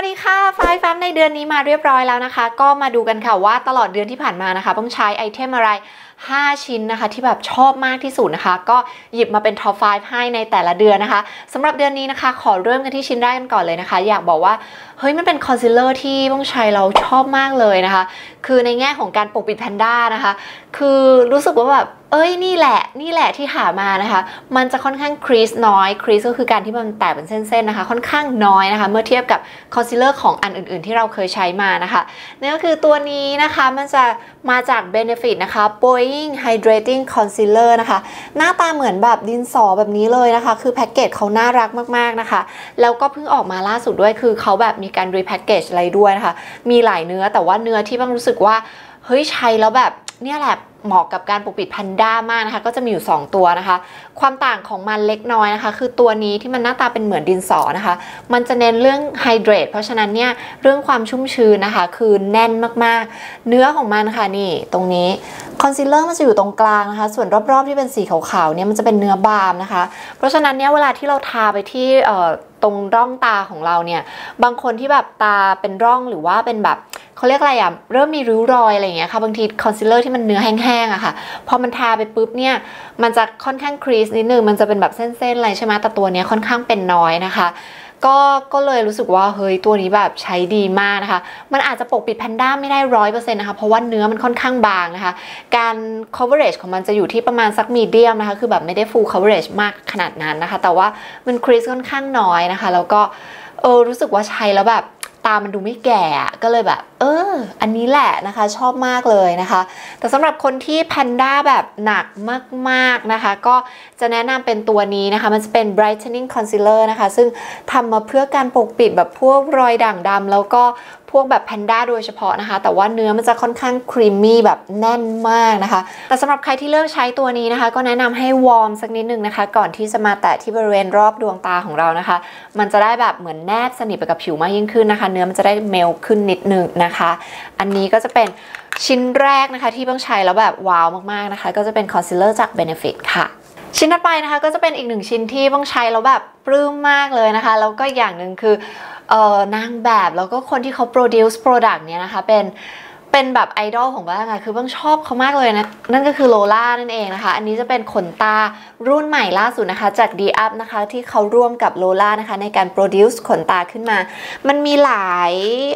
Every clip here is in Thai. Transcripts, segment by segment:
วัสดีค่ะไฟแฟมในเดือนนี้มาเรียบร้อยแล้วนะคะ ก็มาดูกันค่ะว่าตลอดเดือนที่ผ่านมานะคะ ต้องใช้ไอเทมอะไร 5 ชิ้นนะคะ ที่แบบชอบมากที่สุดนะคะ ก็หยิบมาเป็นท็อป 5 ให้ในแต่ละเดือนนะคะสำหรับเดือนนี้นะคะ ขอเริ่มกันที่ชิ้นแรกกันก่อนเลยนะคะ อยากบอกว่าเฮ้ยมันเป็นคอนซีลเลอร์ที่ต้องใช้เราชอบมากเลยนะคะ คือในแง่ของการปกปิดแพนด้านะคะ คือรู้สึกว่าแบบเอ้ยนี่แหละนี่แหละที่หามานะคะ มันจะค่อนข้างครีสน้อยครีสก็คือการที่มันแตกเป็นเส้นๆนะคะ ค่อนข้างน้อยนะคะ เมื่อเทียบกับคอนซีลเลอร์ของอันอื่นๆ ที่เราเคยใช้มานะคะนั่นก็คือตัวนี้นะคะมันจะมาจาก Benefit นะคะโปย Drying Hydrating Concealer นะคะ หน้าตาเหมือนแบบดินสอแบบนี้เลยนะคะ คือแพ็กเกจเขาน่ารักมากๆนะคะ แล้วก็เพิ่งออกมาล่าสุดด้วยคือเขาแบบมีการรีแพ็กเกจอะไรด้วยนะคะ มีหลายเนื้อแต่ว่าเนื้อที่บ้างรู้สึกว่า เฮ้ยใช้แล้วแบบเนี่ยแหละเหมาะกับการปกปิดแพนด้ามากนะคะ ก็จะมีอยู่ 2 ตัวนะคะ ความต่างของมันเล็กน้อยนะคะ คือตัวนี้ที่มันหน้าตาเป็นเหมือนดินสอนะคะ มันจะเน้นเรื่องไฮเดรตเพราะฉะนั้นเนี่ยเรื่องความชุ่มชื้นนะคะ คือแน่นมากๆ เนื้อของมันค่ะนี่ตรงนี้คอนซีลเลอร์มันจะอยู่ตรงกลางนะคะ ส่วนรอบๆที่เป็นสีขาวๆเนี่ยมันจะเป็นเนื้อบามนะคะ เพราะฉะนั้นเนี่ยเวลาที่เราทาไปที่ ตรงร่องตาของเราเนี่ย บางคนที่แบบตาเป็นร่องหรือว่าเป็นแบบเขาเรียกอะไรอะเริ่มมีริ้วรอยอะไรอย่างเงี้ยค่ะ บางทีคอนซีลเลอร์ที่มันเนื้อแห้งๆอะค่ะ พอมันทาไปปุ๊บเนี่ย มันจะค่อนข้างครีสนิดนึง มันจะเป็นแบบเส้นๆอะไรใช่ไหมแต่ตัวเนี้ยค่อนข้างเป็นน้อยนะคะ ก็ก็เลยรู้สึกว่าเฮ้ยตัวนี้แบบใช้ดีมากนะคะ มันอาจจะปกปิดแพนด้าไม่ได้ร้อยเปอร์เซ็นต์นะคะ เพราะว่าเนื้อมันค่อนข้างบางนะคะ การ coverage ของมันจะอยู่ที่ประมาณสักมีเดียมนะคะ คือแบบไม่ได้ full coverage มากขนาดนั้นนะคะ แต่ว่ามันครีสค่อนข้างน้อยนะคะ แล้วก็เออรู้สึกว่าใช้แล้วแบบตามันดูไม่แก่ก็เลยแบบ เออ อันนี้แหละนะคะชอบมากเลยนะคะ แต่สำหรับคนที่แพนด้าแบบหนักมากๆนะคะ ก็จะแนะนำเป็นตัวนี้นะคะ มันจะเป็น brightening concealer นะคะ ซึ่งทำมาเพื่อการปกปิดแบบพวกรอยด่างดำแล้วก็พวกแบบแพนด้าโดยเฉพาะนะคะ แต่ว่าเนื้อมันจะค่อนข้างครีมมี่แบบแน่นมากนะคะ แต่สำหรับใครที่เลือกใช้ตัวนี้นะคะ ก็แนะนำให้วอร์มสักนิดนึงนะคะ ก่อนที่จะมาแตะที่บริเวณรอบดวงตาของเรานะคะ มันจะได้แบบเหมือนแนบสนิทไปกับผิวมากยิ่งขึ้นนะคะ เนื้อมันจะได้เมลขึ้นนิดนึงนะคะ อันนี้ก็จะเป็นชิ้นแรกนะคะที่ต้องใช้แล้วแบบว้าวมากๆนะคะ ก็จะเป็นคอนซีลเลอร์จาก Benefit ค่ะ ชิ้นต่อไปนะคะก็จะเป็นอีกหนึ่งชิ้นที่ต้องใช้แล้วแบบปลื้มมากเลยนะคะ แล้วก็อย่างหนึ่งคือเออนางแบบแล้วก็คนที่เขา produce product เนี่ยนะคะเป็น เป็นแบบไอดอลของบ้างอะคือบ้างชอบเขามากเลยนะ นั่นก็คือโลล่านั่นเองนะคะ อันนี้จะเป็นขนตารุ่นใหม่ล่าสุดนะคะ จาก D Up นะคะ ที่เขาร่วมกับโลล่านะคะ ในการ produce ขนตาขึ้นมา มันมีหลาย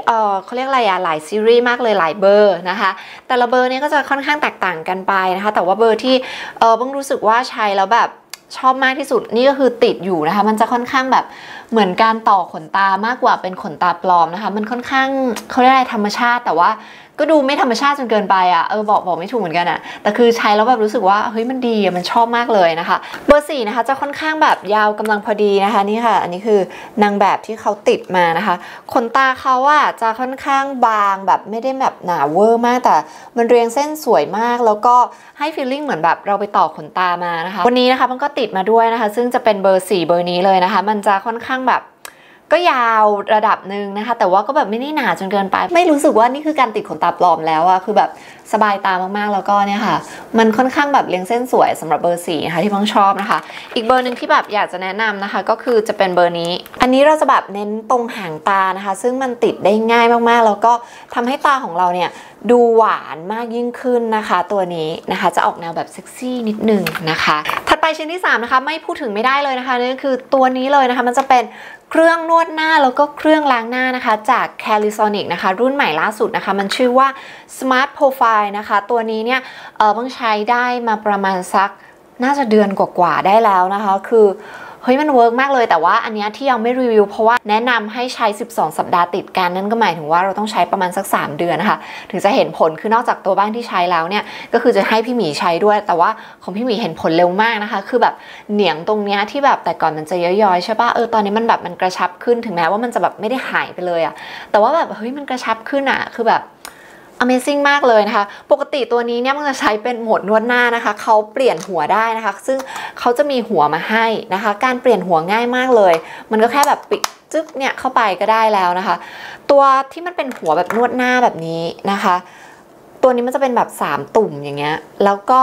เอ่อเขาเรียกอะไรอะหลายซีรีส์มากเลยหลายเบอร์นะคะ แต่ละเบอร์เนี้ก็จะค่อนข้างแตกต่างกันไปนะคะ แต่ว่าเบอร์ที่เออบ้างรู้สึกว่าใช้แล้วแบบชอบมากที่สุดนี่ก็คือติดอยู่นะคะ มันจะค่อนข้างแบบเหมือนการต่อขนตามากกว่าเป็นขนตาปลอมนะคะ มันค่อนข้างเขาเรียกอะไรธรรมชาติแต่ว่า ก็ดูไม่ธรรมชาติจนเกินไปอะ่ะเออบอกบอกไม่ถูกเหมือนกันอะ่ะแต่คือใช้แล้วแบบรู้สึกว่าเฮ้ยมันดีอะมันชอบมากเลยนะคะเบอร์สี่นะคะจะค่อนข้างแบบยาวกำลังพอดีนะคะนี่ค่ะ อันนี้คือนางแบบที่เขาติดมานะคะขนตาเขาอะจะค่อนข้างบางแบบไม่ได้แบบหนาเวอร์มากแต่ มันเรียงเส้นสวยมากแล้วก็ให้ฟีลลิ่งเหมือนแบบเราไปต่อขนตามานะคะ วันนี้นะคะมันก็ติดมาด้วยนะคะ ซึ่งจะเป็นเบอร์4เบอร์นี้เลยนะคะ มันจะค่อนข้างแบบ ก็ยาวระดับหนึ่งนะคะ แต่ว่าก็แบบไม่ได้หนาจนเกินไป ไม่รู้สึกว่านี่คือการติดขนตาปลอมแล้วอะคือแบบสบายตามากๆแล้วก็เนี่ยค่ะ มันค่อนข้างแบบเลี้ยงเส้นสวยสำหรับเบอร์สี่นะคะที่พ้องชอบนะคะ อีกเบอร์หนึ่งที่แบบอยากจะแนะนำนะคะ ก็คือจะเป็นเบอร์นี้ อันนี้เราจะแบบเน้นตรงหางตานะคะ ซึ่งมันติดได้ง่ายมากๆ แล้วก็ทำให้ตาของเราเนี่ยดูหวานมากยิ่งขึ้นนะคะ ตัวนี้นะคะ จะออกแนวแบบเซ็กซี่นิดนึงนะคะ ไปชิ้นที่3นะคะไม่พูดถึงไม่ได้เลยนะคะนั่นคือตัวนี้เลยนะคะมันจะเป็นเครื่องนวดหน้าแล้วก็เครื่องล้างหน้านะคะ จาก Calisonic นะคะ รุ่นใหม่ล่าสุดนะคะ มันชื่อว่า Smart Profile นะคะ ตัวนี้เนี่ยเออเพิ่งใช้ได้มาประมาณสักน่าจะเดือนกว่าๆได้แล้วนะคะ คือ เฮ้ยมันเวิร์กมากเลยแต่ว่าอันนี้ที่ยังไม่รีวิวเพราะว่าแนะนำให้ใช้ 12 สัปดาห์ติดกันนั่นก็หมายถึงว่าเราต้องใช้ประมาณสัก 3 เดือนนะคะถึงจะเห็นผลคือนอกจากตัวบ้านที่ใช้แล้วเนี่ยก็คือจะให้พี่หมีใช้ด้วย แต่ว่าของพี่หมีเห็นผลเร็วมากนะคะ คือแบบเหนียงตรงเนี้ยที่แบบแต่ก่อนมันจะย้อยๆใช่ปะเออตอนนี้มันแบบมันกระชับขึ้นถึงแม้ว่ามันจะแบบไม่ได้หายไปเลยอะแต่ว่าแบบเฮ้ยมันกระชับขึ้นอะคือแบบ Amazing มากเลยนะคะ ปกติตัวนี้เนี่ยมันจะใช้เป็นโหมดนวดหน้านะคะ เขาเปลี่ยนหัวได้นะคะ ซึ่งเขาจะมีหัวมาให้นะคะ การเปลี่ยนหัวง่ายมากเลย มันก็แค่แบบปิดจึ๊บเนี่ยเข้าไปก็ได้แล้วนะคะ ตัวที่มันเป็นหัวแบบนวดหน้าแบบนี้นะคะ ตัวนี้มันจะเป็นแบบ 3 ตุ่มอย่างเงี้ย แล้วก็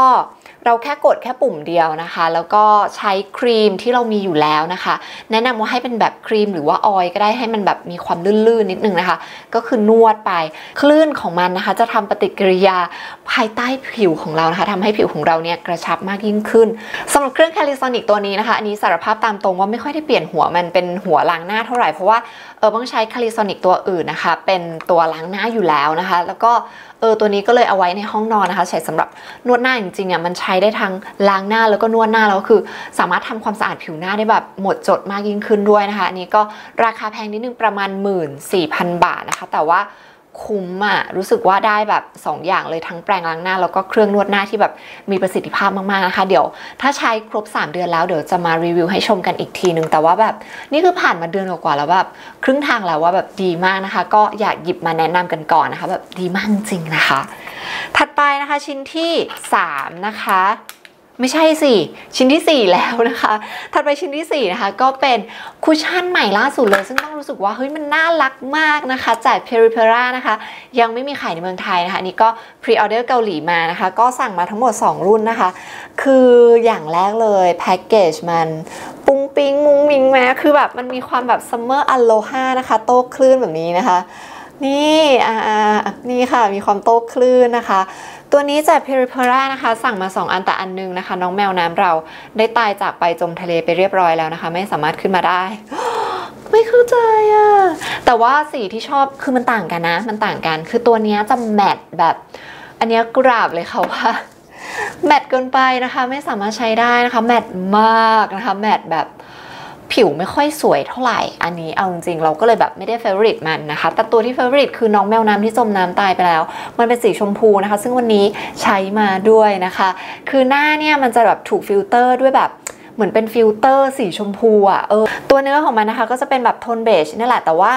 เราแค่กดแค่ปุ่มเดียวนะคะ แล้วก็ใช้ครีมที่เรามีอยู่แล้วนะคะ แนะนำว่าให้เป็นแบบครีมหรือว่าออยก็ได้ให้มันแบบมีความลื่นๆนิดนึงนะคะ ก็คือนวดไปคลื่นของมันนะคะ จะทำปฏิกิริยาภายใต้ผิวของเรานะคะทำให้ผิวของเราเนี่ยกระชับมากยิ่งขึ้นสำหรับเครื่องแคลิซอนิกตัวนี้นะคะ อันนี้สารภาพตามตรงว่าไม่ค่อยได้เปลี่ยนหัวมันเป็นหัวล้างหน้าเท่าไหร่เพราะว่าเออต้องใช้คาลิซอนิกตัวอื่นนะคะ เป็นตัวล้างหน้าอยู่แล้วนะคะ แล้วก็เออตัวนี้ก็เลยเอาไว้ในห้องนอนนะคะ ใช้สำหรับนวดหน้าจริงๆเนี่ยมันใช้ได้ทั้งล้างหน้าแล้วก็นวดหน้าแล้วคือ สามารถทำความสะอาดผิวหน้าได้แบบหมดจดมากยิ่งขึ้นด้วยนะคะ อันนี้ก็ราคาแพงนิดนึงประมาณ 14,000 บาทนะคะ แต่ว่า คุ้มอะรู้สึกว่าได้แบบ 2 อย่างเลยทั้งแปรงล้างหน้า แล้วก็เครื่องนวดหน้าที่แบบมีประสิทธิภาพมากๆนะคะ เดี๋ยวถ้าใช้ครบ 3 เดือนแล้วเดี๋ยวจะมารีวิวให้ชมกันอีกทีนึง แต่ว่าแบบนี่คือผ่านมาเดือนกว่าแล้วแบบครึ่งทางแล้วว่าแบบดีมากนะคะ ก็อยากหยิบมาแนะนำกันก่อนนะคะ แบบดีมากจริงนะคะ ถัดไปนะคะชิ้นที่ 3 นะคะ ไม่ใช่สิ ชิ้นที่ 4 แล้วนะคะ ถัดไปชิ้นที่ 4 นะคะ ก็เป็นคุชชั่นใหม่ล่าสุดเลย ซึ่งต้องรู้สึกว่า เฮ้ย มันน่ารักมากนะคะ จาก p e r i p e r a นะคะ ยังไม่มีขายในเมืองไทยนะคะ อันนี้ก็ pre order เกาหลีมานะคะ ก็สั่งมาทั้งหมด 2 รุ่นนะคะ คืออย่างแรกเลยแพ็กเกจมันปุ้งปิ้งมุ้งมิงแม้คือแบบมันมีความแบบ summer aloha นะคะ โต้คลื่นแบบนี้นะคะ นี่อ่านี่ค่ะ มีความโต้คลื่นนะคะ ตัวนี้จาก p e r i p e r a นะคะ สั่งมา 2 อันแต่อันนึงนะคะ น้องแมวน้ำเราได้ตายจากไปจมทะเลไปเรียบร้อยแล้วนะคะ ไม่สามารถขึ้นมาได้ ไม่เข้าใจอะแต่ว่าสีที่ชอบคือมันต่างกันนะ มันต่างกัน คือตัวนี้จะแมทแบบ อันนี้กราบเลยค่ะว่าแมทเกินไปนะคะ ไม่สามารถใช้ได้นะคะ แมทมากนะคะ แมทแบบ ผิวไม่ค่อยสวยเท่าไหร่ อันนี้เอาจริงๆเราก็เลยแบบไม่ได้เฟเวอริตมันนะคะ แต่ตัวที่เฟเวอริตคือน้องแมวน้ำที่จมน้ำตายไปแล้ว มันเป็นสีชมพูนะคะ ซึ่งวันนี้ใช้มาด้วยนะคะ คือหน้าเนี่ยมันจะแบบถูกฟิลเตอร์ด้วยแบบเหมือนเป็นฟิลเตอร์สีชมพูอะเออตัวเนื้อของมันนะคะ ก็จะเป็นแบบโทนเบจนี่แหละแต่ว่า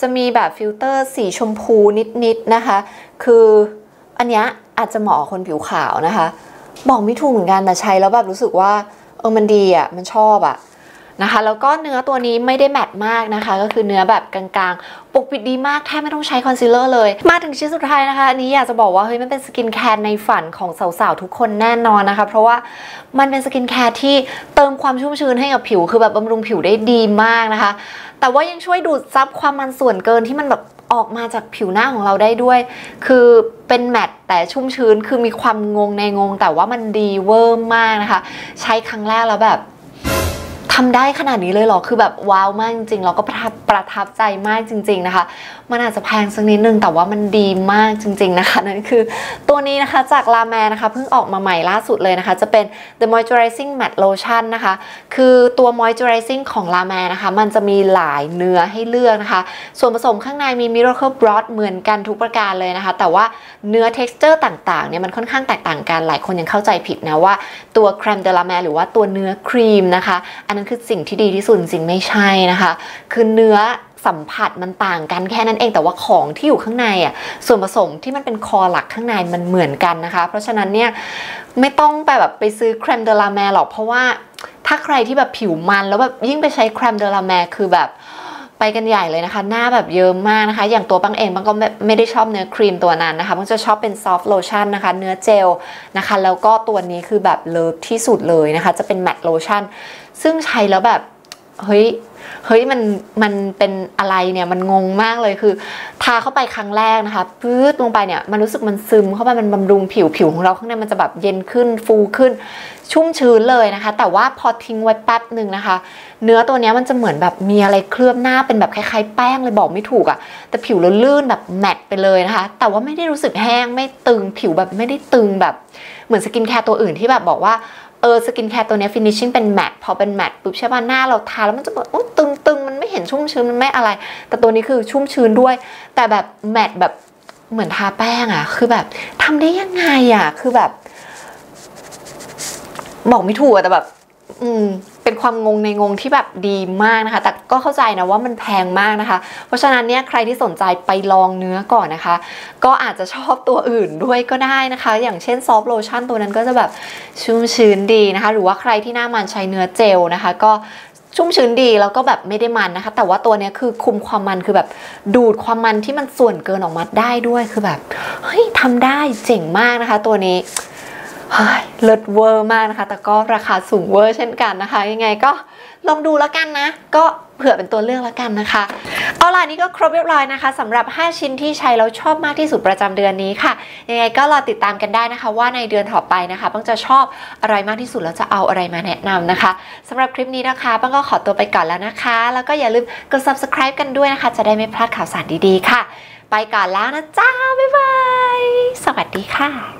จะมีแบบฟิลเตอร์สีชมพูนิดๆนะคะ คืออันเนี้ยอาจจะเหมาะคนผิวขาวนะคะ บอกไม่ถูกเหมือนกันแต่ใช้แล้วแบบรู้สึกว่าเออมันดีอะมันชอบอะ นะคะแล้วก็เนื้อตัวนี้ไม่ได้แมตต์มากนะคะ ก็คือเนื้อแบบกลางๆ ปกปิดดีมากแทบไม่ต้องใช้คอนซีลเลอร์เลย มาถึงชิ้นสุดท้ายนะคะอันนี้อยากจะบอกว่าเฮ้ยมันเป็นสกินแคร์ในฝันของสาวๆ ทุกคนแน่นอนนะคะ เพราะว่ามันเป็นสกินแคร์ที่เติมความชุ่มชื้นให้กับผิว คือแบบบำรุงผิวได้ดีมากนะคะ แต่ว่ายังช่วยดูดซับความมันส่วนเกินที่มันแบบออกมาจากผิวหน้าของเราได้ด้วย คือเป็นแมตต์แต่ชุ่มชื้นคือมีความงงในงง แต่ว่ามันดีเวอร์มากนะคะ ใช้ครั้งแรกแล้วแบบ ทำได้ขนาดนี้เลยเหรอ คือแบบว้าวมากจริงๆ เราก็ประทับประทับใจมากจริง ๆนะคะ มันอาจจะแพงสักนิดนึง แต่ว่ามันดีมากจริง ๆนะคะ นั่นคือตัวนี้นะคะจากลาแมนะคะเพิ่งออกมาใหม่ล่าสุดเลยนะคะ จะเป็น The Moisturizing Matte Lotion นะคะ คือตัว Moisturizing ของลาแมนะคะ มันจะมีหลายเนื้อให้เลือกนะคะ ส่วนผสมข้างในมี Miracle Broth เหมือนกันทุกประการเลยนะคะ แต่ว่าเนื้อ texture ต่างๆเนี่ยมันค่อนข้างแตกต่างกัน หลายคนยังเข้าใจผิดนะว่าตัว Creme de la Mer หรือว่าตัวเนื้อครีมนะคะ อันนั้นคือสิ่งที่ดีที่สุดจริงไม่ใช่นะคะ คือเนื้อสัมผัสมันต่างกันแค่นั้นเองแต่ว่าของที่อยู่ข้างในอะส่วนผสมที่มันเป็นคอหลักข้างในมันเหมือนกันนะคะ เพราะฉะนั้นเนี่ยไม่ต้องไปแบบไปซื้อแครมเดลาแมร์หรอกเพราะว่าถ้าใครที่แบบผิวมันแล้วแบบยิ่งไปใช้แครมเดลาแมร์คือแบบ ไปกันใหญ่เลยนะคะ หน้าแบบเยิ้มมากนะคะ อย่างตัวบังเองบังก็ไม่ได้ชอบเนื้อครีมตัวนั้นนะคะบังจะชอบเป็นซอฟต์โลชั่นนะคะ เนื้อเจลนะคะ แล้วก็ตัวนี้คือแบบเลิฟที่สุดเลยนะคะ จะเป็นแมตต์โลชั่น ซึ่งใช้แล้วแบบ เฮ้ย เฮ้ยมันมันเป็นอะไรเนี่ยมันงงมากเลยคือ ทาเข้าไปครั้งแรกนะคะปื๊ดลงไปเนี่ยมันรู้สึกมันซึมเข้าไปมันบำรุงผิวผิวของเราข้างในมันจะแบบเย็นขึ้นฟูขึ้น ชุ่มชื้นเลยนะคะ แต่ว่าพอทิ้งไว้แป๊บหนึ่งนะคะ เนื้อตัวนี้มันจะเหมือนแบบมีอะไรเคลือบหน้าเป็นแบบคล้ายๆแป้งเลยบอกไม่ถูกอะ่ะแต่ผิวเราลื่นแบบแมตไปเลยนะคะ แต่ว่าไม่ได้รู้สึกแห้งไม่ตึงผิวแบบไม่ได้ตึงแบบเหมือนสกินแคร์ตัวอื่นที่แบบบอกว่า เออสกินแคร์ตัวนี้ฟินิชชิ่งเป็นแมตพอเป็นแมตปุ๊บใช่ป่ะหน้าเราทาแล้วมันจะแบบโอ้ตึงตึงมันไม่เห็นชุ่มชื้นมันไม่อะไร แต่ตัวนี้คือชุ่มชื้นด้วย แต่แบบแมตแบบเหมือนทาแป้งอะคือแบบทำได้ยังไงอะคือแบบ บอกไม่ถูกแต่แบบ อืม เป็นความงงในงงที่แบบดีมากนะคะ แต่ก็เข้าใจนะว่ามันแพงมากนะคะ เพราะฉะนั้นเนี่ยใครที่สนใจไปลองเนื้อก่อนนะคะ ก็อาจจะชอบตัวอื่นด้วยก็ได้นะคะ อย่างเช่นซอฟต์โลชั่นตัวนั้นก็จะแบบชุ่มชื้นดีนะคะ หรือว่าใครที่หน้ามันใช้เนื้อเจลนะคะ ก็ชุ่มชื้นดีแล้วก็แบบไม่ได้มันนะคะ แต่ว่าตัวนี้คือคุมความมันคือแบบดูดความมันที่มันส่วนเกินออกมาได้ด้วยคือแบบเฮ้ยทำได้เจ๋งมากนะคะ ตัวนี้ เลิศเวอร์มากนะคะ แต่ก็ราคาสูงเวอร์เช่นกันนะคะ ยังไงก็ลองดูแล้วกันนะ ก็เผื่อเป็นตัวเลือกแล้วกันนะคะ เอาล่ะนี่ก็ครบเรียบร้อยนะคะสำหรับ 5 ชิ้นที่ใช้แล้วชอบมากที่สุดประจำเดือนนี้ค่ะ ยังไงก็รอติดตามกันได้นะคะ ว่าในเดือนต่อไปนะคะปังจะชอบอะไรมากที่สุดแล้วจะเอาอะไรมาแนะนำนะคะสำหรับคลิปนี้นะคะปังก็ขอตัวไปก่อนแล้วนะคะ แล้วก็อย่าลืมกด subscribe กันด้วยนะคะ จะได้ไม่พลาดข่าวสารดีๆค่ะ ไปก่อนแล้วนะจ้าบ๊ายบายสวัสดีค่ะ